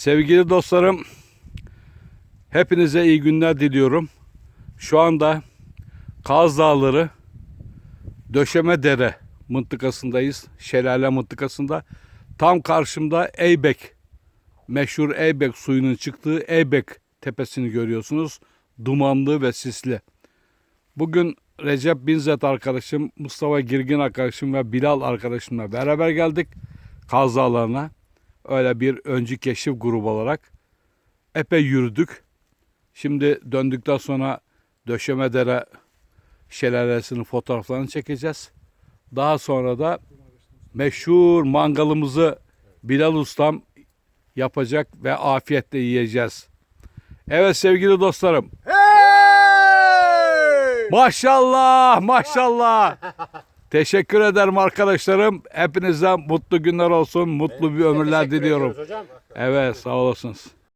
Sevgili dostlarım, hepinize iyi günler diliyorum. Şu anda Kaz Dağları Döşeme Dere mıntıkasındayız. Şelale mıntıkasında. Tam karşımda Eybek, meşhur Eybek suyunun çıktığı Eybek tepesini görüyorsunuz. Dumanlı ve sisli. Bugün Recep Binzet arkadaşım, Mustafa Girgin arkadaşım ve Bilal arkadaşımla beraber geldik Kaz Dağları'na. Öyle bir öncü keşif grubu olarak epey yürüdük. Şimdi döndükten sonra Döşemedere şelalesinin fotoğraflarını çekeceğiz. Daha sonra da meşhur mangalımızı Bilal Ustam yapacak ve afiyetle yiyeceğiz. Evet sevgili dostlarım. Maşallah maşallah. Teşekkür ederim arkadaşlarım. Hepinize mutlu günler olsun. Mutlu bir ömürler diliyorum. Hocam. Evet sağ olasınız.